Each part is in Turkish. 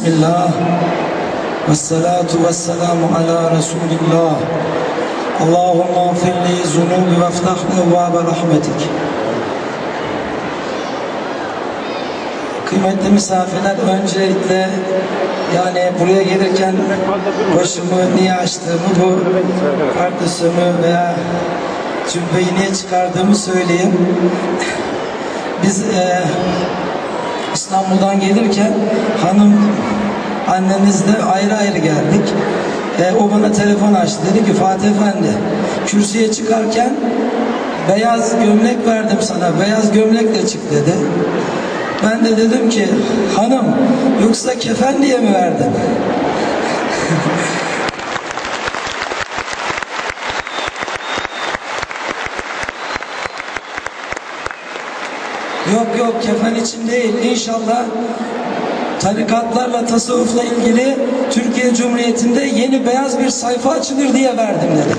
Bismillah. Ve salatu ve selamu ala Resulillah Allahumma affirli zunubi ve aftah evvabe rahmetik. Kıymetli misafirler öncelikle yani buraya gelirken başımı niye açtığımı bu kardeşimi veya cübbeyi niye çıkardığımı söyleyeyim. Biz e, İstanbul'dan gelirken hanım annemizle ayrı ayrı geldik. E, o bana telefon açtı. Dedi ki Fatih Efendi kürsüye çıkarken beyaz gömlek verdim sana. Beyaz gömlekle çık dedi. Ben de dedim ki hanım yoksa kefen diye mi verdin? Yok yok kefen için değil. İnşallah tarikatlarla, tasavvufla ilgili Türkiye Cumhuriyeti'nde yeni beyaz bir sayfa açılır diye verdim dedi.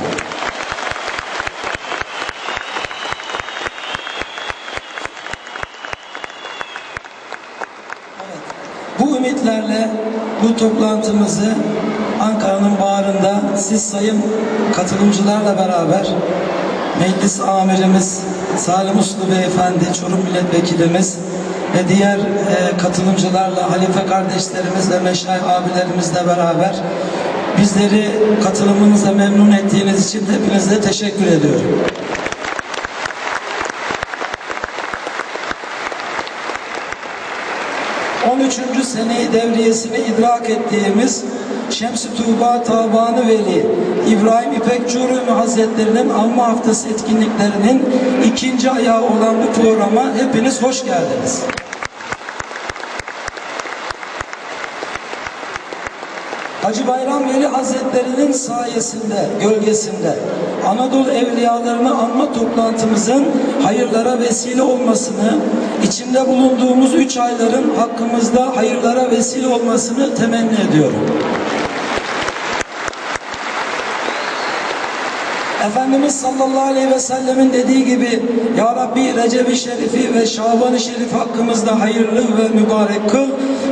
Evet. Bu ümitlerle bu toplantımızı Ankara'nın bağrında siz sayın katılımcılarla beraber Meclis Amirimiz Salim Uslu Beyefendi, Çorum Milletvekilimiz ve diğer e, katılımcılarla, halife kardeşlerimizle, meşayih abilerimizle beraber bizleri katılımınızla memnun ettiğiniz için hepinize teşekkür ediyorum. On üçüncü seneyi devriyesini idrak ettiğimiz Şems-i Tuğba Tabanı Veli İbrahim İpek Curumi Hazretleri'nin Alma Haftası etkinliklerinin ikinci ayağı olan bu programa hepiniz hoş geldiniz. Hacı Bayram Veli Hazretleri'nin sayesinde, gölgesinde Anadolu evliyalarını anma toplantımızın hayırlara vesile olmasını, içinde bulunduğumuz üç ayların hakkımızda hayırlara vesile olmasını temenni ediyorum. Efendimiz sallallahu aleyhi ve sellemin dediği gibi Ya Rabbi Recep-i Şerif'i ve Şaban-ı Şerif hakkımızda hayırlı ve mübarek kıl.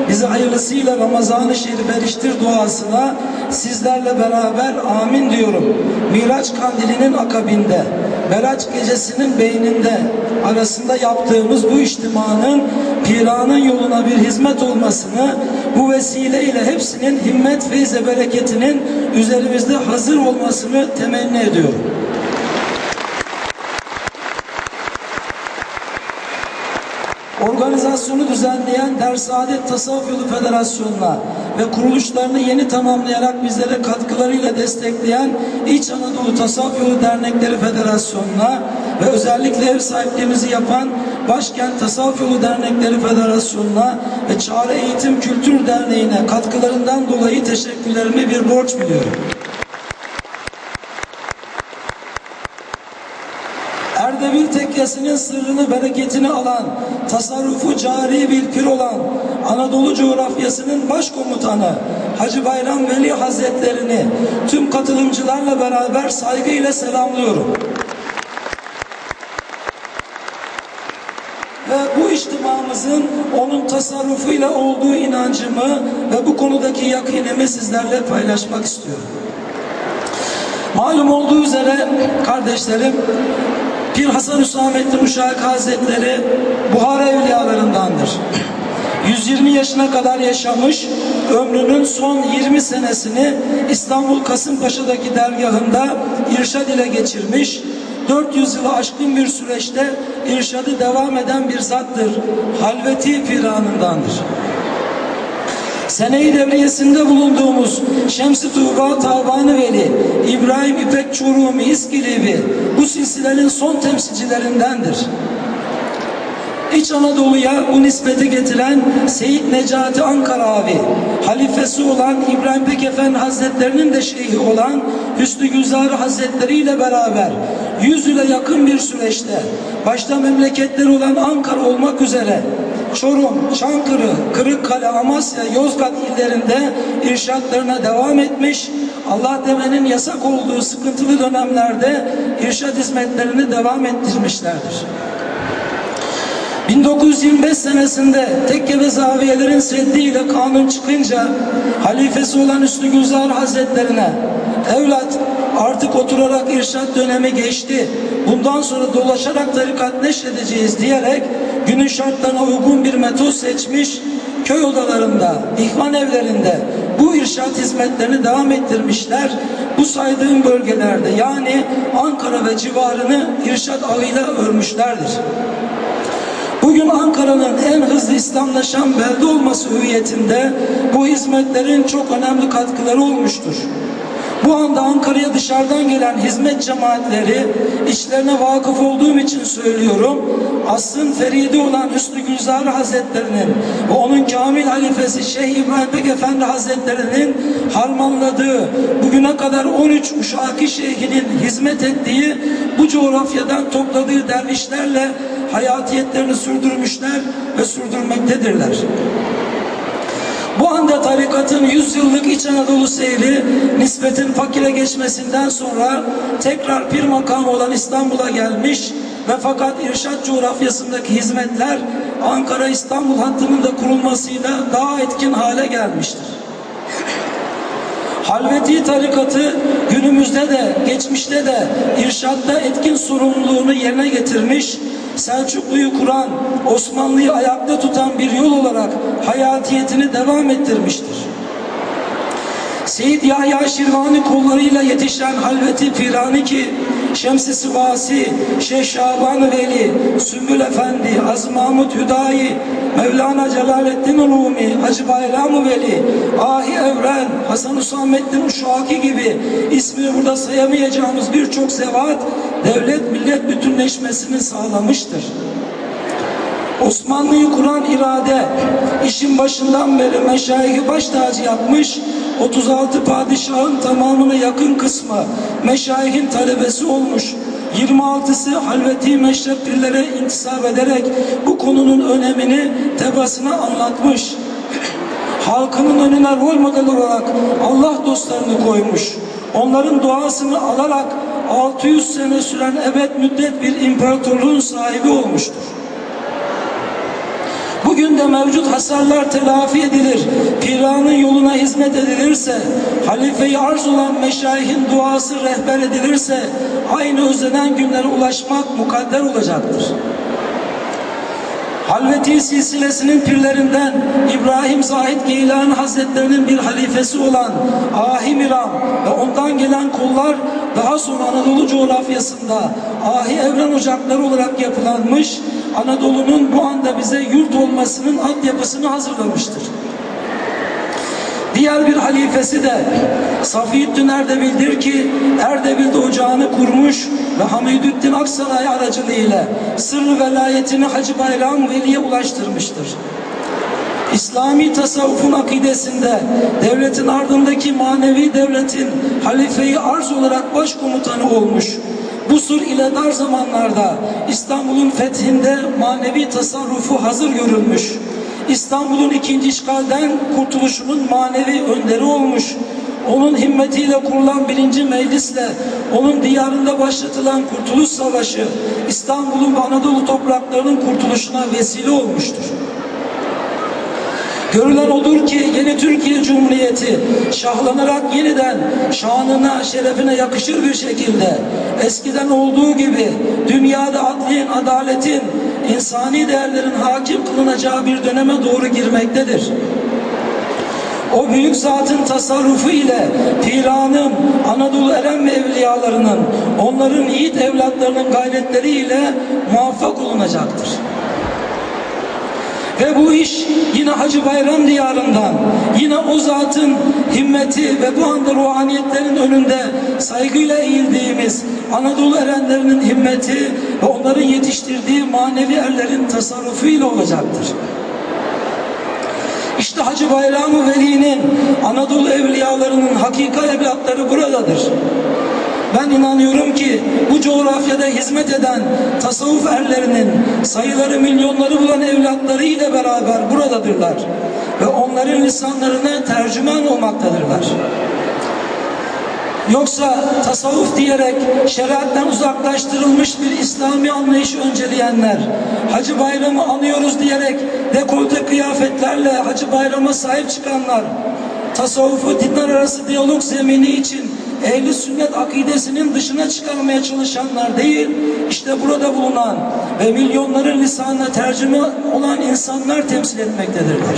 Bizi hayırlısıyla Ramazan-ı Şerif eriştir duasına sizlerle beraber amin diyorum. Miraç kandilinin akabinde, Meraç gecesinin beyninde arasında yaptığımız bu içtimanın piranın yoluna bir hizmet olmasını bu vesileyle hepsinin himmet, feyz ve bereketinin üzerimizde hazır olmasını temenni ediyorum. Organizasyonu düzenleyen Dersaadet Tasavvuf Yolu Federasyonu'na ve kuruluşlarını yeni tamamlayarak bizlere katkılarıyla destekleyen İç Anadolu Tasavvuf Yolu Dernekleri Federasyonu'na ve özellikle ev sahipliğimizi yapan Başkent Tasavvuf Yolu Dernekleri Federasyonu'na ve Çağrı Eğitim Kültür Derneği'ne katkılarından dolayı teşekkürlerimi bir borç biliyorum. Erdebil tekkesinin sırrını, bereketini alan, tasarrufu cari bir pir olan, Anadolu coğrafyasının başkomutanı Hacı Bayram Veli Hazretlerini tüm katılımcılarla beraber saygıyla selamlıyorum. Ve içtimamızın onun tasarrufuyla olduğu inancımı ve bu konudaki yakinimi sizlerle paylaşmak istiyorum. Malum olduğu üzere kardeşlerim Pir Hasan Hüsamettin Uşak Hazretleri Buhara evliyalarındandır. 120 yaşına kadar yaşamış, ömrünün son 20 senesini İstanbul Kasımpaşa'daki dergahında irşad ile geçirmiş, 400 yılı aşkın bir süreçte irşadı devam eden bir zattır. Halveti firanındandır. Seneyi devriyesinde bulunduğumuz Şems-i Tuğba Tabanı Veli, İbrahim İpek Çorumi İskilibi bu silsilenin son temsilcilerindendir. İç Anadolu'ya bu nispeti getiren Seyit Necati Ankaravi, halifesi olan İbrahim Pekefen Hazretlerinin de şeyhi olan Hüsnü Güzar Hazretleri ile beraber 100 yıla yakın bir süreçte başta memleketleri olan Ankara olmak üzere Çorum, Çankırı, Kırıkkale, Amasya, Yozgat illerinde irşatlarına devam etmiş, Allah demenin yasak olduğu sıkıntılı dönemlerde irşat hizmetlerini devam ettirmişlerdir. 1925 senesinde tekke ve zaviyelerin seddiyle kanun çıkınca halifesi olan Üstü Gülzar Hazretlerine evlat artık oturarak irşat dönemi geçti. Bundan sonra dolaşarak tarikat neşredeceğiz diyerek günün şartlarına uygun bir metot seçmiş köy odalarında, ihvan evlerinde bu irşat hizmetlerini devam ettirmişler. Bu saydığım bölgelerde yani Ankara ve civarını irşat ağıyla örmüşlerdir. Bugün Ankara'nın en hızlı İslamlaşan belde olması hüviyetinde bu hizmetlerin çok önemli katkıları olmuştur. Bu anda Ankara'ya dışarıdan gelen hizmet cemaatleri içlerine vakıf olduğum için söylüyorum. Asrın feridi olan Hüsnü Gülzar Hazretlerinin ve onun kamil halifesi Şeyh İbrahim Bek Efendi Hazretlerinin harmanladığı bugüne kadar 13 Uşaki Şeyhinin hizmet ettiği bu coğrafyadan topladığı dervişlerle hayatiyetlerini sürdürmüşler ve sürdürmektedirler. Bu anda tarikatın 100 yıllık İç Anadolu seyri nispetin fakire geçmesinden sonra tekrar bir makam olan İstanbul'a gelmiş ve fakat irşat coğrafyasındaki hizmetler Ankara-İstanbul hattının da kurulmasıyla daha etkin hale gelmiştir. Halveti tarikatı günümüzde de geçmişte de irşatta etkin sorumluluğunu yerine getirmiş, Selçuklu'yu kuran, Osmanlı'yı ayakta tutan bir yol olarak hayatiyetini devam ettirmiştir. Seyyid Yahya Şirvani kollarıyla yetişen Halveti Pirani ki Şems-i Sivasi, Şeyh Şaban Veli, Sümbül Efendi, Aziz Mahmud Hüdayi, Mevlana Celaleddin Rumi, Hacı Bayram Veli, Ahi Evren, Hasan Hüsamettin Uşaki gibi ismini burada sayamayacağımız birçok zevat devlet millet bütünleşmesini sağlamıştır. Osmanlı'yı kuran irade işin başından beri meşayihi baş tacı yapmış 36 padişahın tamamına yakın kısmı meşayihin talebesi olmuş 26'sı halveti meşrep pirlere intisap ederek bu konunun önemini tebasına anlatmış halkının önüne rol model olarak Allah dostlarını koymuş onların duasını alarak 600 sene süren ebed müddet bir imparatorluğun sahibi olmuştur. Bugün de mevcut hasarlar telafi edilir, piranın yoluna hizmet edilirse, halife-i arz olan meşayihin duası rehber edilirse, aynı özlenen günlere ulaşmak mukadder olacaktır. Halveti silsilesinin pirlerinden İbrahim Zahid Geylani Hazretlerinin bir halifesi olan Ahi Miram ve ondan gelen kollar daha sonra Anadolu coğrafyasında Ahi Evren Ocakları olarak yapılanmış Anadolu'nun bu anda bize yurt olmasının altyapısını hazırlamıştır. Diğer bir halifesi de Safiyyüddin Erdebil'dir ki Erdebil'de ocağını kurmuş ve Hamidüddin Aksaray aracılığıyla sırrı velayetini Hacı Bayram Veli'ye ulaştırmıştır. İslami tasavvufun akidesinde devletin ardındaki manevi devletin halifeyi arz olarak başkomutanı olmuş. Bu sur ile dar zamanlarda İstanbul'un fethinde manevi tasarrufu hazır görülmüş. İstanbul'un ikinci işgalden kurtuluşunun manevi önderi olmuş. Onun himmetiyle kurulan birinci meclisle onun diyarında başlatılan Kurtuluş Savaşı İstanbul'un Anadolu topraklarının kurtuluşuna vesile olmuştur. Görülen odur ki yeni Türkiye Cumhuriyeti şahlanarak yeniden şanına, şerefine yakışır bir şekilde eskiden olduğu gibi dünyada adliyen, adaletin, insani değerlerin hakim kılınacağı bir döneme doğru girmektedir. O büyük zatın tasarrufu ile Tiran'ın, Anadolu Eren ve evliyalarının, onların yiğit evlatlarının gayretleriyle muvaffak olunacaktır. Ve bu iş yine Hacı Bayram diyarından, yine o zatın himmeti ve bu anda ruhaniyetlerin önünde saygıyla eğildiğimiz Anadolu erenlerinin himmeti ve onların yetiştirdiği manevi erlerin tasarrufuyla olacaktır. İşte Hacı Bayram Veli'nin Anadolu evliyalarının hakika evlatları buradadır. Ben inanıyorum ki bu coğrafyada hizmet eden tasavvuf erlerinin sayıları milyonları bulan evlatları ile beraber buradadırlar. Ve onların lisanlarına tercüman olmaktadırlar. Yoksa tasavvuf diyerek şeriatten uzaklaştırılmış bir İslami anlayışı önceleyenler, Hacı Bayramı anıyoruz diyerek dekolte kıyafetlerle Hacı Bayram'a sahip çıkanlar, tasavvufu dinler arası diyalog zemini için ehli sünnet akidesinin dışına çıkarmaya çalışanlar değil, işte burada bulunan ve milyonların lisanına tercüme olan insanlar temsil etmektedirler.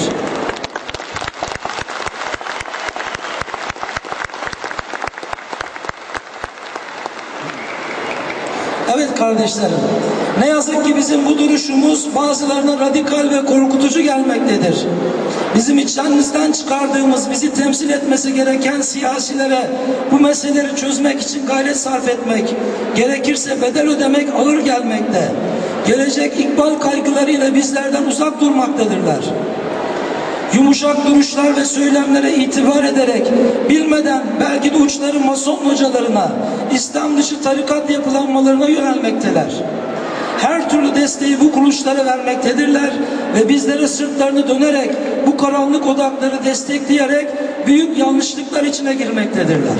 Evet kardeşlerim, ne yazık ki bizim bu duruşumuz bazılarına radikal ve korkutucu gelmektedir. Bizim içimizden çıkardığımız, bizi temsil etmesi gereken siyasilere bu meseleleri çözmek için gayret sarf etmek, gerekirse bedel ödemek ağır gelmekte. Gelecek ikbal kaygılarıyla bizlerden uzak durmaktadırlar yumuşak duruşlar ve söylemlere itibar ederek bilmeden belki de uçları mason hocalarına, İslam dışı tarikat yapılanmalarına yönelmekteler. Her türlü desteği bu kuruluşlara vermektedirler ve bizlere sırtlarını dönerek bu karanlık odakları destekleyerek büyük yanlışlıklar içine girmektedirler.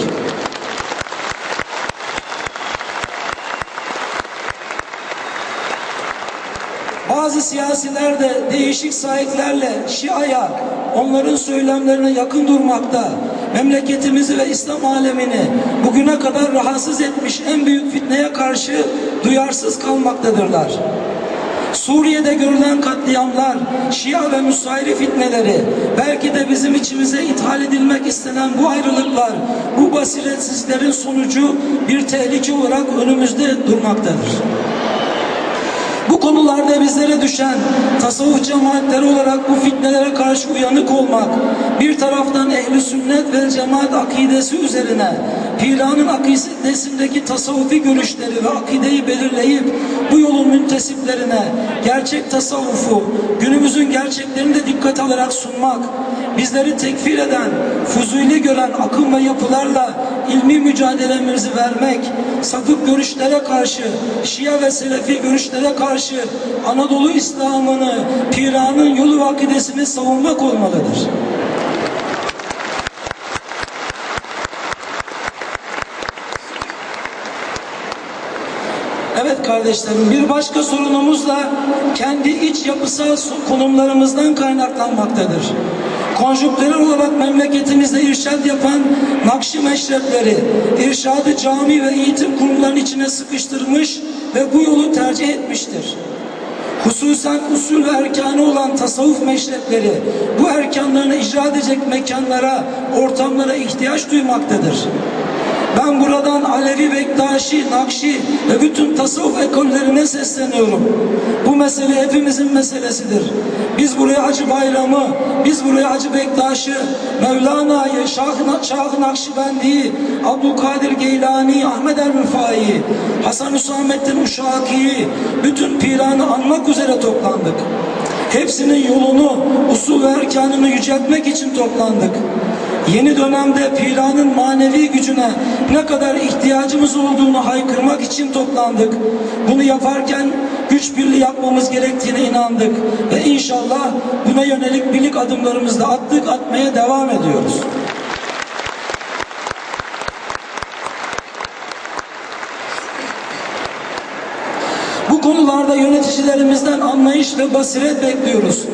Bazı siyasiler de değişik sahiplerle Şia'ya, onların söylemlerine yakın durmakta, memleketimizi ve İslam alemini bugüne kadar rahatsız etmiş en büyük fitneye karşı duyarsız kalmaktadırlar. Suriye'de görülen katliamlar, Şia ve Nusayri fitneleri, belki de bizim içimize ithal edilmek istenen bu ayrılıklar, bu basiretsizlerin sonucu bir tehlike olarak önümüzde durmaktadır. Konularda bizlere düşen tasavvuf cemaatleri olarak bu fitnelere karşı uyanık olmak, bir taraftan ehli sünnet ve cemaat akidesi üzerine Piranın akidesindeki tasavvufi görüşleri ve akideyi belirleyip bu yolun müntesiplerine gerçek tasavvufu, günümüzün gerçeklerini de dikkat alarak sunmak, bizleri tekfir eden, fuzuli gören akım ve yapılarla ilmi mücadelemizi vermek, sapık görüşlere karşı, Şia ve Selefi görüşlere karşı Anadolu İslam'ını, Piran'ın yolu ve akidesini savunmak olmalıdır. Evet kardeşlerim bir başka sorunumuz da kendi iç yapısal konumlarımızdan kaynaklanmaktadır. Konjüktürel olarak memleketimizde irşad yapan Nakşi meşrepleri, irşadı cami ve eğitim kurumlarının içine sıkıştırmış ve bu yolu tercih etmiştir. Hususen usul ve erkanı olan tasavvuf meşrepleri bu erkanlarını icra edecek mekanlara, ortamlara ihtiyaç duymaktadır. Ben buradan Alevi, Bektaşi, Nakşi ve bütün tasavvuf ekollerine sesleniyorum. Bu mesele hepimizin meselesidir. Biz buraya Hacı Bayramı, biz buraya Hacı Bektaş'ı, Mevlana'yı, Şah-ı Şah Nakşibendi'yi, Abdülkadir Geylani, Ahmet el Rıfai, Hasan Hüsamettin Uşaki'yi, bütün piranı anmak üzere toplandık. Hepsinin yolunu, usul ve erkanını yüceltmek için toplandık. Yeni dönemde Piran'ın manevi gücüne ne kadar ihtiyacımız olduğunu haykırmak için toplandık. Bunu yaparken güç birliği yapmamız gerektiğine inandık. Ve inşallah buna yönelik birlik adımlarımızda attık atmaya devam ediyoruz. Bu konularda yöneticilerimizden anlayış ve basiret bekliyoruz.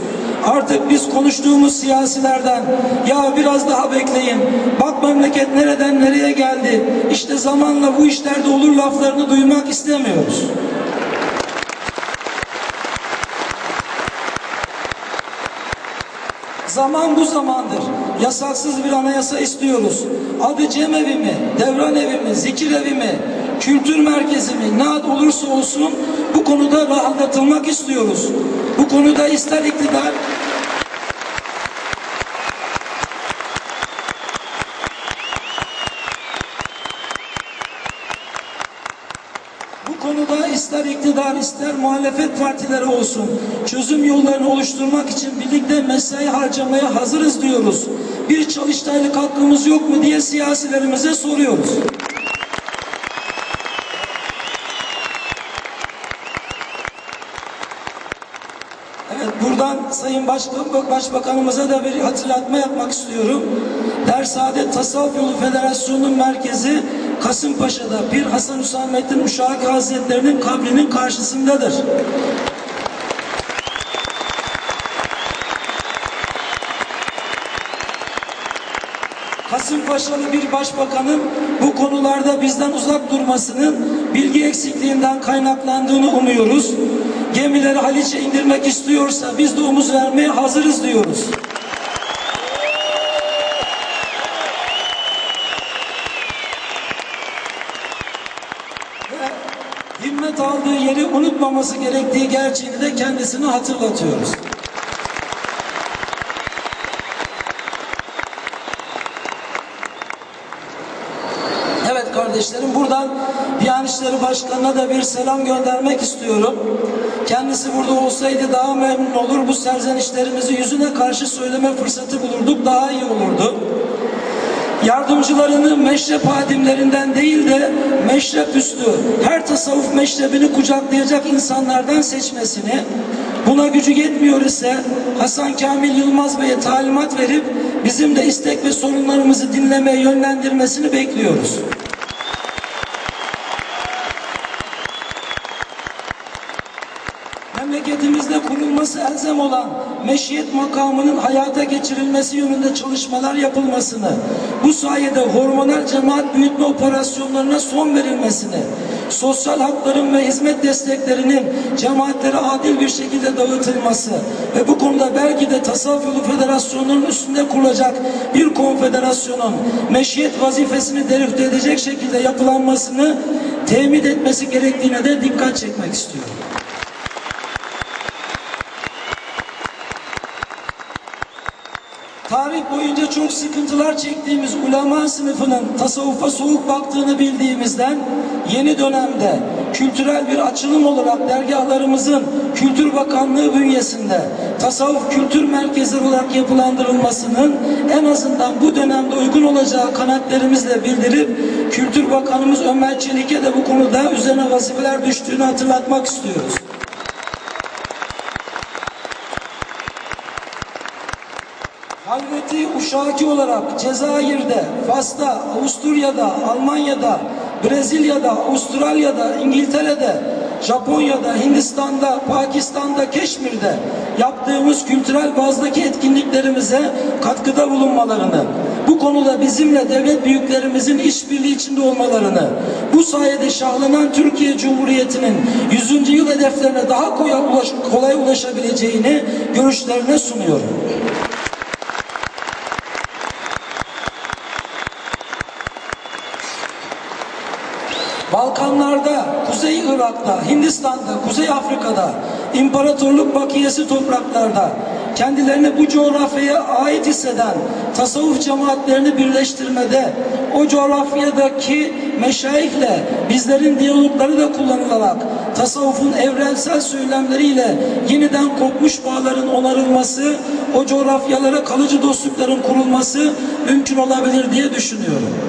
Artık biz konuştuğumuz siyasilerden ya biraz daha bekleyin. Bak memleket nereden nereye geldi. İşte zamanla bu işlerde olur laflarını duymak istemiyoruz. Zaman bu zamandır. Yasaksız bir anayasa istiyoruz. Adı cemevi mi, devran evi mi, zikir evi mi, kültür merkezi mi, ne ad olursa olsun bu konuda rahatlatılmak istiyoruz. Bu konuda ister iktidar konuda ister iktidar ister muhalefet partileri olsun çözüm yollarını oluşturmak için birlikte mesai harcamaya hazırız diyoruz. Bir çalıştaylık hakkımız yok mu diye siyasilerimize soruyoruz. Evet buradan Sayın Başkan, Başbakanımıza da bir hatırlatma yapmak istiyorum. Dersaadet Tasavvuf Yolu Federasyonu'nun merkezi Kasımpaşa'da Pir Hasan Hüsamettin Uşak Hazretleri'nin kabrinin karşısındadır. Kasımpaşalı bir başbakanın bu konularda bizden uzak durmasının bilgi eksikliğinden kaynaklandığını umuyoruz. Gemileri Haliç'e indirmek istiyorsa biz de omuz vermeye hazırız diyoruz. Ve himmet yeri unutmaması gerektiği gerçeğini de kendisine hatırlatıyoruz. Evet kardeşlerim buradan Diyanet İşleri Başkanı'na da bir selam göndermek istiyorum. Kendisi burada olsaydı daha memnun olur. Bu serzenişlerimizi yüzüne karşı söyleme fırsatı bulurduk. Daha iyi olurdu. Yardımcılarını meşrep hadimlerinden değil de meşrep üstü her tasavvuf meşrebini kucaklayacak insanlardan seçmesini buna gücü yetmiyor ise Hasan Kamil Yılmaz Bey'e talimat verip bizim de istek ve sorunlarımızı dinlemeye yönlendirmesini bekliyoruz. memleketimizde kurulması elzem olan meşiyet makamının hayata geçirilmesi yönünde çalışmalar yapılmasını, bu sayede hormonal cemaat büyütme operasyonlarına son verilmesini, sosyal hakların ve hizmet desteklerinin cemaatlere adil bir şekilde dağıtılması ve bu konuda belki de Tasavvuf Yolu Federasyonu'nun üstünde kurulacak bir konfederasyonun meşiyet vazifesini derüfte edecek şekilde yapılanmasını temin etmesi gerektiğine de dikkat çekmek istiyorum. Tarih boyunca çok sıkıntılar çektiğimiz ulema sınıfının tasavvufa soğuk baktığını bildiğimizden yeni dönemde kültürel bir açılım olarak dergahlarımızın Kültür Bakanlığı bünyesinde tasavvuf kültür merkezleri olarak yapılandırılmasının en azından bu dönemde uygun olacağı kanaatlerimizle bildirip Kültür Bakanımız Ömer Çelik'e de bu konuda üzerine vazifeler düştüğünü hatırlatmak istiyoruz. Halveti Uşaki olarak Cezayir'de, Fas'ta, Avusturya'da, Almanya'da, Brezilya'da, Avustralya'da, İngiltere'de, Japonya'da, Hindistan'da, Pakistan'da, Keşmir'de yaptığımız kültürel bazdaki etkinliklerimize katkıda bulunmalarını, bu konuda bizimle devlet büyüklerimizin işbirliği içinde olmalarını, bu sayede şahlanan Türkiye Cumhuriyeti'nin 100. yıl hedeflerine daha kolay ulaşabileceğini görüşlerine sunuyorum. Balkanlarda, Kuzey Irak'ta, Hindistan'da, Kuzey Afrika'da, imparatorluk bakiyesi topraklarda kendilerini bu coğrafyaya ait hisseden tasavvuf cemaatlerini birleştirmede o coğrafyadaki meşayihle bizlerin diyalogları da kullanılarak tasavvufun evrensel söylemleriyle yeniden kopmuş bağların onarılması, o coğrafyalara kalıcı dostlukların kurulması mümkün olabilir diye düşünüyorum.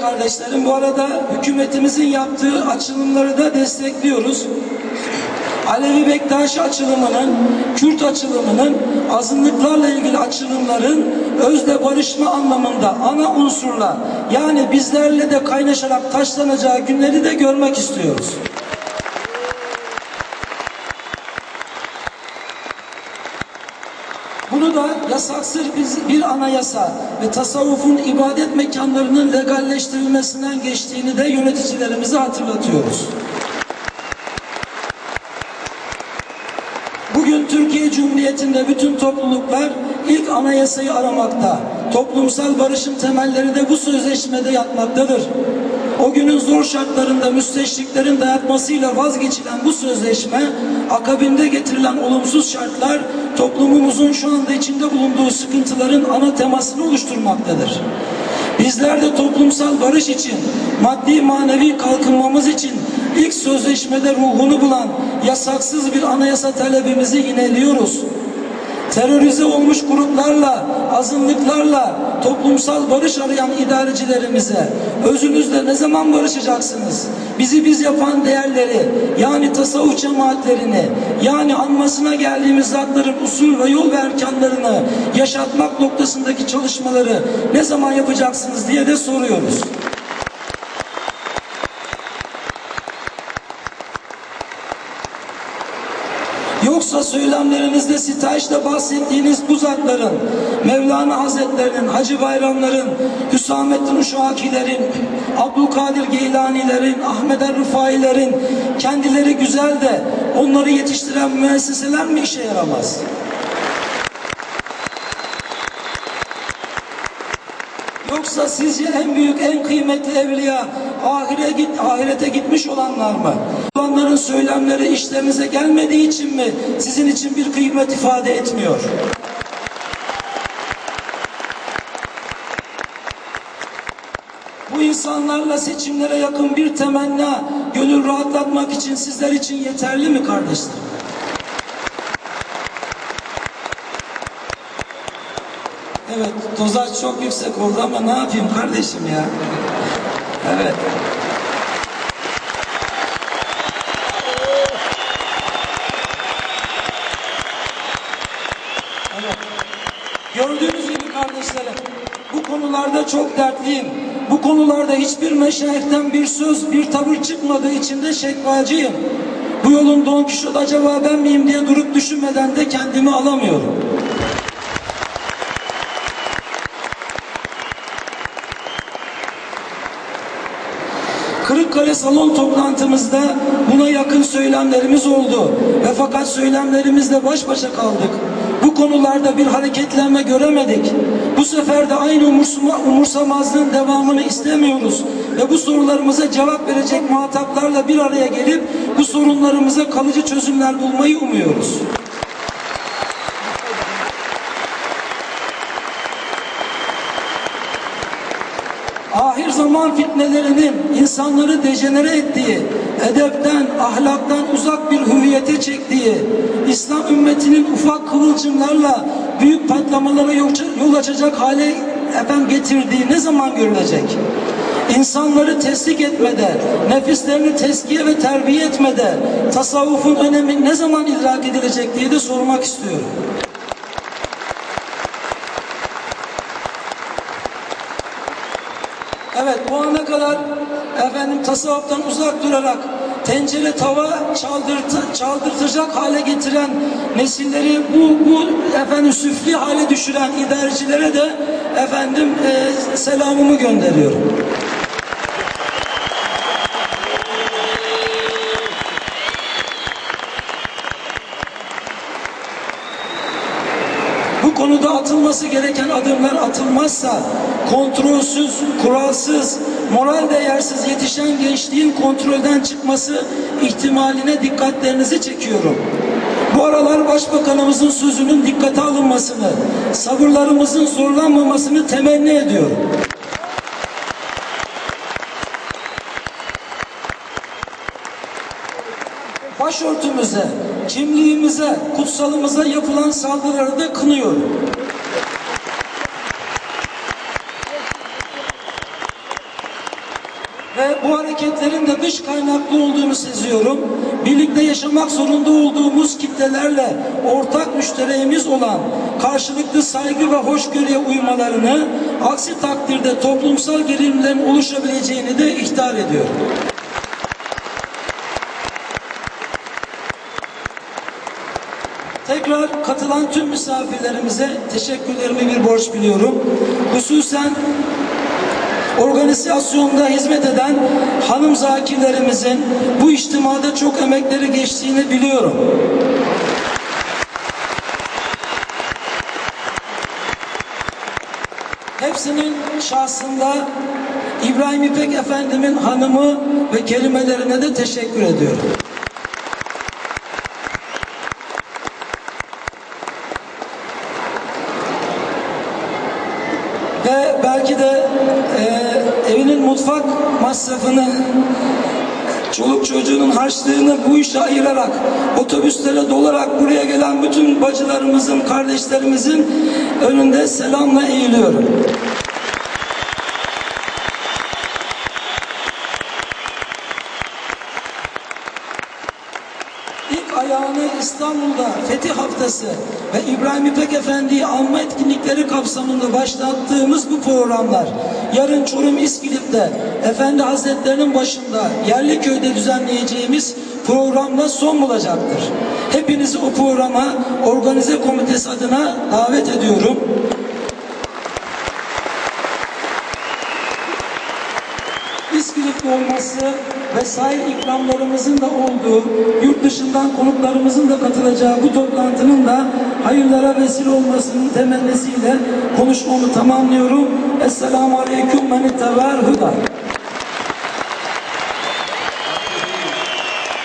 Kardeşlerim bu arada hükümetimizin yaptığı açılımları da destekliyoruz. Alevi Bektaşi açılımının, Kürt açılımının, azınlıklarla ilgili açılımların özle barışma anlamında ana unsurla yani bizlerle de kaynaşarak taşlanacağı günleri de görmek istiyoruz. Bunu da yasaksız bir, bir anayasa ve tasavvufun ibadet mekanlarının legalleştirilmesinden geçtiğini de yöneticilerimize hatırlatıyoruz. Bugün Türkiye Cumhuriyeti'nde bütün topluluklar ilk anayasayı aramakta. Toplumsal barışın temelleri de bu sözleşmede yatmaktadır. O günün zor şartlarında müsteşriklerin dayatmasıyla vazgeçilen bu sözleşme, akabinde getirilen olumsuz şartlar toplumumuzun şu anda içinde bulunduğu sıkıntıların ana temasını oluşturmaktadır. Bizler de toplumsal barış için, maddi manevi kalkınmamız için ilk sözleşmede ruhunu bulan yasaksız bir anayasa talebimizi yineliyoruz. Terörize olmuş gruplarla, azınlıklarla toplumsal barış arayan idarecilerimize özünüzle ne zaman barışacaksınız? Bizi biz yapan değerleri yani tasavvuf cemaatlerini yani anmasına geldiğimiz zatların usul ve yol ve erkanlarını yaşatmak noktasındaki çalışmaları ne zaman yapacaksınız diye de soruyoruz. Yoksa söylemlerinizde sitayişle bahsettiğiniz bu zatların, Mevlana Hazretlerinin, Hacı Bayramların, Hüsamettin Uşakilerin, Abdülkadir Geylanilerin, Ahmet er Rıfailerin kendileri güzel de onları yetiştiren müesseseler mi işe yaramaz? Yoksa sizce en büyük, en kıymetli evliya ahire git, ahirete gitmiş olanlar mı? Olanların söylemleri işlerinize gelmediği için mi sizin için bir kıymet ifade etmiyor? Bu insanlarla seçimlere yakın bir temenna, gönül rahatlatmak için sizler için yeterli mi kardeşler? Evet, dozaj çok yüksek oldu ama ne yapayım kardeşim ya? Evet. Evet. Gördüğünüz gibi kardeşlerim, bu konularda çok dertliyim. Bu konularda hiçbir meşayihten bir söz, bir tavır çıkmadığı için de şekvacıyım. Bu yolun Don Kişot acaba ben miyim diye durup düşünmeden de kendimi alamıyorum. Kırıkkale salon toplantımızda buna yakın söylemlerimiz oldu ve fakat söylemlerimizle baş başa kaldık. Bu konularda bir hareketlenme göremedik. Bu sefer de aynı umursama, umursamazlığın devamını istemiyoruz ve bu sorularımıza cevap verecek muhataplarla bir araya gelip bu sorunlarımıza kalıcı çözümler bulmayı umuyoruz. Zaman fitnelerinin insanları dejenere ettiği, edepten, ahlaktan uzak bir hüviyete çektiği, İslam ümmetinin ufak kıvılcımlarla büyük patlamalara yol açacak hale efendim getirdiği ne zaman görülecek? İnsanları teslik etmede, nefislerini teskiye ve terbiye etmede tasavvufun önemi ne zaman idrak edilecek diye de sormak istiyorum. Evet bu ana kadar efendim tasavvuftan uzak durarak tencere tava çaldırtı, çaldırtacak hale getiren nesilleri bu bu efendim süfli hale düşüren idarecilere de efendim e, selamımı gönderiyorum. Bu konuda atılması gereken adımlar atılmazsa kontrolsüz, kuralsız, moral değersiz yetişen gençliğin kontrolden çıkması ihtimaline dikkatlerinizi çekiyorum. Bu aralar Başbakanımızın sözünün dikkate alınmasını, sabırlarımızın zorlanmamasını temenni ediyorum. Başörtümüze, kimliğimize, kutsalımıza yapılan saldırıları da kınıyorum. Ve bu hareketlerin de dış kaynaklı olduğunu seziyorum. Birlikte yaşamak zorunda olduğumuz kitlelerle ortak müştereğimiz olan karşılıklı saygı ve hoşgörüye uymalarını, aksi takdirde toplumsal gerilimlerin oluşabileceğini de ihtar ediyorum. Tekrar katılan tüm misafirlerimize teşekkürlerimi bir borç biliyorum. Hususen organizasyonda hizmet eden hanım zakirlerimizin bu içtimada çok emekleri geçtiğini biliyorum. Hepsinin şahsında İbrahim İpek Efendimin hanımı ve kelimelerine de teşekkür ediyorum. ve belki de e, evinin mutfak masrafını çoluk çocuğunun harçlığını bu işe ayırarak, otobüslere dolarak buraya gelen bütün bacılarımızın, kardeşlerimizin önünde selamla eğiliyorum. İlk ayağını İstanbul'da Fetih Haftası ve İbrahim İpek Efendi'yi anma etkinlikleri kapsamında başlattığımız bu programlar yarın Çorum İskilip'te Efendi Hazretlerinin başında yerli köyde düzenleyeceğimiz programda son bulacaktır. Hepinizi o programa organize komitesi adına davet ediyorum. İskilip'te olması vesaire ikramlarımızın da olduğu, yurt dışından konuklarımızın da katılacağı bu toplantının da hayırlara vesile olmasının temennisiyle konuşmamı tamamlıyorum. Esselamu Aleyküm itteber huda.